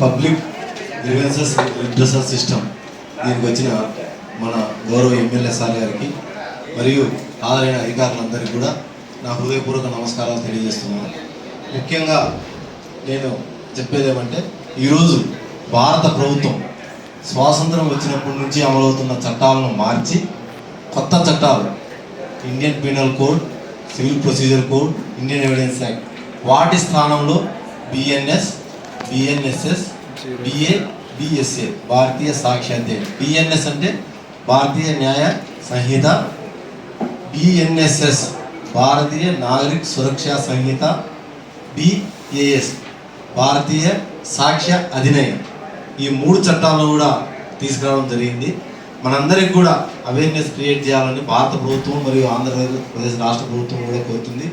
Public grievances redressal system దీనికి వచ్చిన మన గౌరవ ఎమ్మెల్యే సార్ గారికి మరియు ఆదరైన అధికారులందరికీ కూడా నా హృదయపూర్వక నమస్కారాలు తెలియజేస్తున్నాను. ముఖ్యంగా నేను చెప్పేది ఏమంటే ఈరోజు భారత ప్రభుత్వం స్వాతంత్రం వచ్చినప్పటి నుంచి అమలవుతున్న చట్టాలను మార్చి కొత్త చట్టాలు Indian penal code civil procedure code Indian evidence act వాటి స్థానంలో BNS BNSS BA BSA Bharatiya Sakshya అధ్యయనం బిఎన్ఎస్ అంటే భారతీయ న్యాయ సంహిత బిఎన్ఎస్ఎస్ భారతీయ నాగరిక్ సురక్షా సంహిత బిఏఎస్ భారతీయ సాక్ష్య అధినయం ఈ మూడు చట్టాలను కూడా తీసుకురావడం జరిగింది. మనందరికి కూడా అవేర్నెస్ క్రియేట్ చేయాలని భారత ప్రభుత్వం మరియు ఆంధ్రప్రదేశ్ రాష్ట్ర ప్రభుత్వం కూడా కోరుతుంది.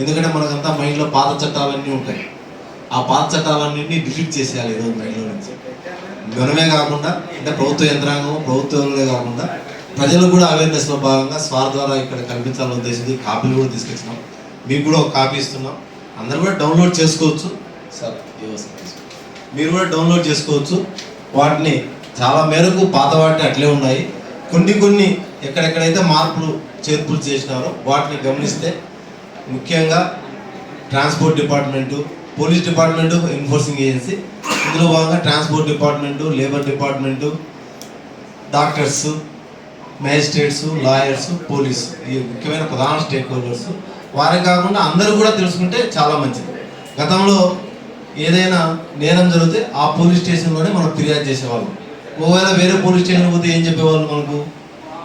ఎందుకంటే మనకంతా మైండ్లో పాత చట్టాలన్నీ ఉంటాయి. ఆ పాత చట్టాలన్నింటినీ డిలీట్ చేసేయాలి ఈరోజు మైండ్లో నుంచి. మనమే కాకుండా అంటే ప్రభుత్వ యంత్రాంగం ప్రభుత్వంలో కాకుండా ప్రజలకు కూడా అవేర్నెస్లో భాగంగా స్వార్ ద్వారా ఇక్కడ కల్పించాలని ఉద్దేశించి కాపీలు కూడా తీసుకొచ్చినాం. మీకు కూడా ఒక కాపీ ఇస్తున్నాం. అందరు కూడా డౌన్లోడ్ చేసుకోవచ్చు. Sir sir. మీరు కూడా డౌన్లోడ్ చేసుకోవచ్చు. వాటిని చాలా మేరకు పాత వాటి అట్లే ఉన్నాయి. కొన్ని కొన్ని ఎక్కడెక్కడైతే మార్పులు చేర్పులు చేసినారో వాటిని గమనిస్తే ముఖ్యంగా transport department police department enforcing agency. ఇందులో భాగంగా transport department labour department doctors magistrates lawyers police ఈ ముఖ్యమైన ప్రధాన స్టేక్ హోల్డర్స్. వారే కాకుండా అందరూ కూడా తెలుసుకుంటే చాలా మంచిది. గతంలో ఏదైనా నేరం జరిగితే ఆ పోలీస్ స్టేషన్లోనే మనం ఫిర్యాదు చేసేవాళ్ళం. ఒకవేళ వేరే పోలీస్ స్టేషన్ పోతే ఏం చెప్పేవాళ్ళు మనకు?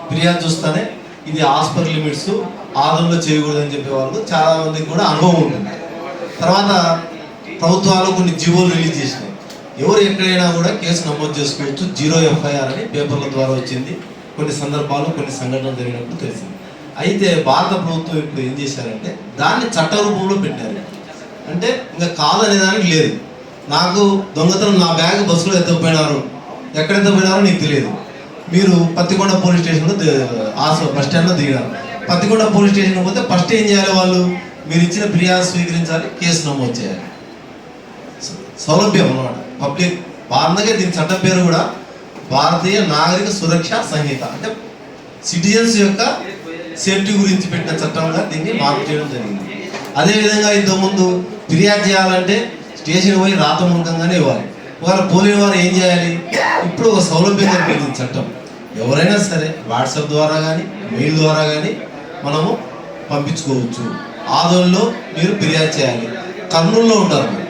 ఫిర్యాదు చూస్తానే ఇది హాస్పిటల్ లిమిట్స్ ఆదంలో చేయకూడదని చెప్పేవాళ్ళు. చాలామందికి కూడా అనుభవం ఉంటుంది. తర్వాత ప్రభుత్వాలు కొన్ని జీవోలు రిలీజ్ చేసినాయి. ఎవరు ఎక్కడైనా కూడా కేసు నమోదు చేసుకోవచ్చు. జీరో ఎఫ్ఐఆర్ అని పేపర్ల ద్వారా వచ్చింది. కొన్ని సందర్భాలు కొన్ని సంఘటనలు జరిగినప్పుడు తెలిసింది. అయితే భారత ప్రభుత్వం ఇప్పుడు ఏం చేశారంటే దాన్ని చట్ట రూపంలో పెట్టారు. అంటే ఇంకా కాదనే దానికి లేదు. నాకు దొంగతనం నా బ్యాగ్ బస్సులో ఎత్తపోయినారు ఎక్కడ ఎత్తపోయినారో నీకు తెలియదు. మీరు పత్తికొండ పోలీస్ స్టేషన్లో ఆశ బస్ స్టాండ్లో దిగినారు. పత్తికొండ పోలీస్ స్టేషన్కి పోతే ఫస్ట్ ఏం చేయాలి వాళ్ళు? మీరు ఇచ్చిన ఫిర్యాదు స్వీకరించాలి కేసు నమోదు చేయాలి. సౌలభ్యం అన్నమాట. పబ్లిక్ అందుకే దీని చట్టం పేరు కూడా భారతీయ నాగరిక సురక్ష సంహిత. అంటే సిటిజన్స్ యొక్క సేఫ్టీ గురించి పెట్టిన చట్టంగా దీన్ని మార్పు చేయడం జరిగింది. అదేవిధంగా ఇంతకుముందు ఫిర్యాదు చేయాలంటే స్టేషన్ పోయి రాతమూలకంగానే ఇవ్వాలి. ఒకవేళ పోలేని వారు ఏం చేయాలి? ఇప్పుడు ఒక సౌలభ్యం కనిపించింది చట్టం. ఎవరైనా సరే వాట్సాప్ ద్వారా కానీ మెయిల్ ద్వారా కానీ మనము పంపించుకోవచ్చు. ఆదోన్లో మీరు ఫిర్యాదు చేయాలి. కర్నూలులో ఉంటారు మీరు.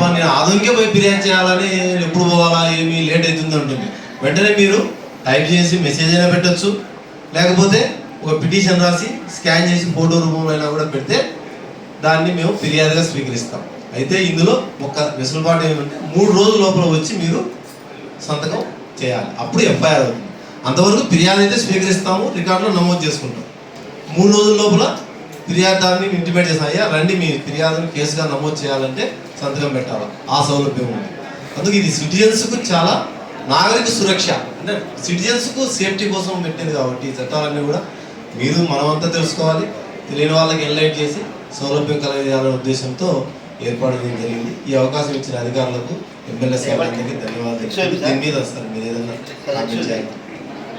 అబ్బా నేను ఆధునికే పోయి ఫిర్యాదు చేయాలని ఎప్పుడు పోవాలా ఏమి లేట్ అవుతుంది ఉంటుంది వెంటనే మీరు టైప్ చేసి మెసేజ్ అయినా పెట్టచ్చు. లేకపోతే ఒక పిటిషన్ రాసి స్కాన్ చేసి ఫోటో రూపంలో అయినా కూడా పెడితే దాన్ని మేము ఫిర్యాదుగా స్వీకరిస్తాం. అయితే ఇందులో ఒక వెసులుబాటు ఏమంటే మూడు రోజుల లోపల వచ్చి మీరు సంతకం చేయాలి. అప్పుడు ఎఫ్ఐఆర్ అవుతుంది. అంతవరకు ఫిర్యాదు అయితే స్వీకరిస్తాము రికార్డులో నమోదు చేసుకుంటాం. మూడు రోజుల లోపల ఫిర్యాదుదారుని ఇంటిమేట్ చేస్తాం అయ్యా రండి మీ ఫిర్యాదుని కేసుగా నమోదు చేయాలంటే సంతకం పెట్టాలి? ఆ సౌలభ్యం ఉంది. అందుకు ఇది సిటిజన్స్కు చాలా నాగరిక సురక్ష. అంటే సిటిజన్స్కు సేఫ్టీ కోసం పెట్టింది కాబట్టి ఈ చట్టాలన్నీ కూడా మీరు మనమంతా తెలుసుకోవాలి. తెలియని వాళ్ళకి ఎన్లైట్ చేసి సౌలభ్యం కలగజేయాలనే ఉద్దేశంతో ఏర్పాటు చేయడం జరిగింది. ఈ అవకాశం ఇచ్చిన అధికారులకు ఎమ్మెల్యే సార్లందరికీ ధన్యవాదాలు. దీని మీద వస్తారు. మీరు.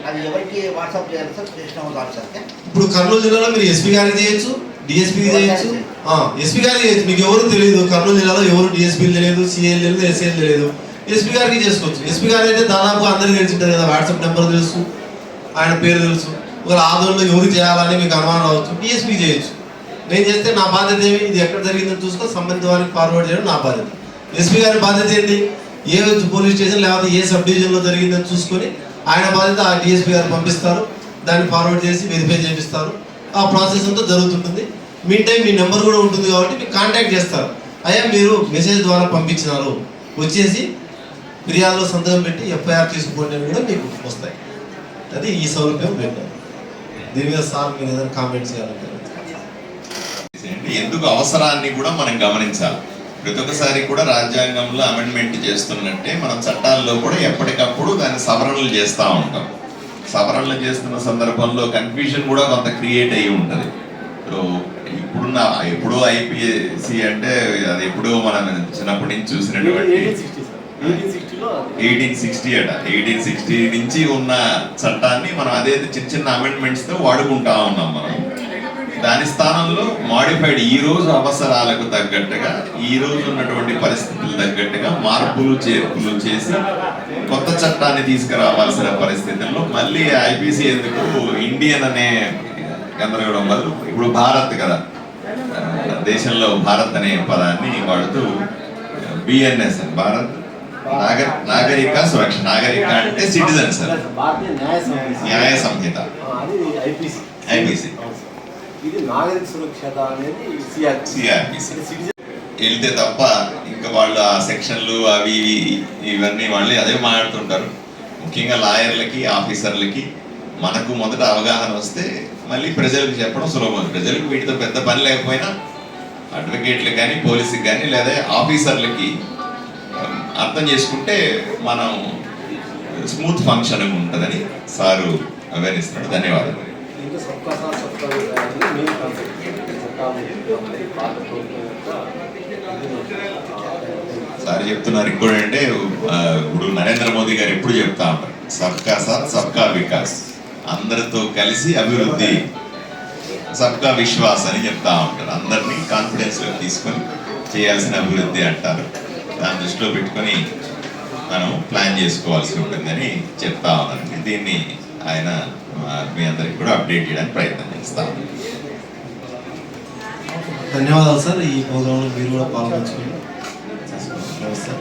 అది ఎవరికి వాట్సాప్ చేయాలి సార్? వాట్సాప్ ఇప్పుడు కర్నూలు జిల్లాలో మీరు ఎస్పీ గారికి చేయొచ్చు డిఎస్పీకి చేయొచ్చు? ఎస్పీ గారికి చేయొచ్చు. మీకు ఎవరు తెలియదు కర్నూలు జిల్లాలో ఎవరు డిఎస్పీలు తెలియదు సిఎల్ తెలియదు ఎస్ఎల్ తెలియదు. ఎస్పీ గారికి చేసుకోవచ్చు. ఎస్పీ గారు అయితే దాదాపు అందరికీ తెలిసి ఉంటుంది కదా వాట్సాప్ నెంబర్ తెలుసు ఆయన పేరు తెలుసు. ఒకవేళ ఆదోళనలో ఎవరు చేయాలని మీకు అనుమానం రావచ్చు డిఎస్పీ చేయొచ్చు. నేను చేస్తే నా బాధ్యత ఏమి? ఇది ఎక్కడ జరిగిందని చూసుకొని సంబంధిత వారికి ఫార్వర్డ్ చేయడం నా బాధ్యత. ఎస్పీ గారి బాధ్యత ఏంటి? ఏ పోలీస్ స్టేషన్ లేకపోతే ఏ సబ్ డివిజన్లో జరిగిందని చూసుకొని ఆయన బాధ్యత ఆ డిఎస్పీ గారు పంపిస్తారు. దాన్ని ఫార్వర్డ్ చేసి వెరిఫై చేపిస్తారు. ఆ ప్రాసెస్ అంతా జరుగుతుంటుంది. మీ టైం మీ నెంబర్ కూడా ఉంటుంది కాబట్టి మీకు కాంటాక్ట్ చేస్తారు. అయ్యా మీరు మెసేజ్ ద్వారా పంపించినారు. వచ్చేసి ఫిర్యాదులో సంతకం పెట్టి ఎఫ్ఐఆర్ తీసుకోండి అని కూడా మీకు వస్తాయి. అది ఈ సౌలభ్యం పెట్టారు. దీని మీద సార్ మీరు ఏదైనా కామెంట్ చేయాలంటే. ఎందుకు అవసరాన్ని కూడా మనం గమనించాలి. ప్రతి ఒక్కసారి కూడా రాజ్యాంగంలో అమెండ్మెంట్ చేస్తున్నట్టే మనం చట్టాల్లో కూడా ఎప్పటికప్పుడు దాన్ని సవరణలు చేస్తూ ఉంటాం. సవరణలు చేస్తున్న సందర్భంలో కన్ఫ్యూజన్ కూడా కొంత క్రియేట్ అయ్యి ఉంటుంది. సో ఇప్పుడున్న ఎప్పుడో ఐపీఎస్సి అంటే అది ఎప్పుడో మనం చిన్నప్పటి నుంచి చూసినటువంటి ఎయిటీన్ సిక్స్టీ అట. ఎయిటీన్ సిక్స్టీ నుంచి ఉన్న చట్టాన్ని మనం అదే చిన్న చిన్న అమెండ్మెంట్స్తో వాడుకుంటా ఉన్నాం మనం. దాని స్థానంలో మాడిఫైడ్ ఈ రోజు అవసరాలకు తగ్గట్టుగా ఈ రోజు ఉన్నటువంటి పరిస్థితులు తగ్గట్టుగా మార్పులు చేర్పులు చేసి కొత్త చట్టాన్ని తీసుకురావాల్సిన పరిస్థితుల్లో మళ్ళీ ఐపీసీ ఎందుకు ఇండియన్ అనే గందరగోళం బదులు ఇప్పుడు భారత్ కదా. దేశంలో భారత్ అనే పదాన్ని వాడుతూ బిఎన్ఎస్ భారత్ నాగ నాగరిక సురక్ష నాగరిక అంటే సిటిజన్ సార్ న్యాయ సంహిత. ఐపీసీ. ఇది నాగరిక సురక్షత అనేది సిఆర్పిసి వెళ్తే తప్ప ఇంకా వాళ్ళు ఆ సెక్షన్లు అవి ఇవి ఇవన్నీ వాళ్ళు అదే మాట్లాడుతుంటారు. ముఖ్యంగా లాయర్లకి ఆఫీసర్లకి మనకు మొదట అవగాహన వస్తే మళ్ళీ ప్రజలకు చెప్పడం సులభం. ప్రజలకు వీటితో పెద్ద పని లేకపోయినా అడ్వకేట్లకు కానీ పోలీసుకి కానీ లేదా ఆఫీసర్లకి అర్థం చేసుకుంటే మనం స్మూత్ ఫంక్షన్ ఉంటుందని సారు ఇస్తున్నాడు ధన్యవాదాలు. సార్ చెప్తున్నారు. ఇంకోటి అంటే ఇప్పుడు నరేంద్ర మోదీ గారు ఎప్పుడు చెప్తా ఉంటారు సబ్కా సాత్ సబ్కా వికాస్. అందరితో కలిసి అభివృద్ధి సబ్కా విశ్వాస్ అని చెప్తా ఉంటారు. అందరినీ కాన్ఫిడెన్స్లో తీసుకొని చేయాల్సిన అభివృద్ధి అంటారు. దాన్ని దృష్టిలో పెట్టుకొని మనం ప్లాన్ చేసుకోవాల్సి ఉంటుందని చెప్తా ఉన్నారండి దీన్ని ఆయన మీ అందరికి కూడా అప్డేట్ చేయడానికి ప్రయత్నం చేస్తా ఉన్నారు. ధన్యవాదాలు సార్. ఈ ప్రోగ్రాంలో మీరు కూడా పాల్గొంచుకుని నమస్తే.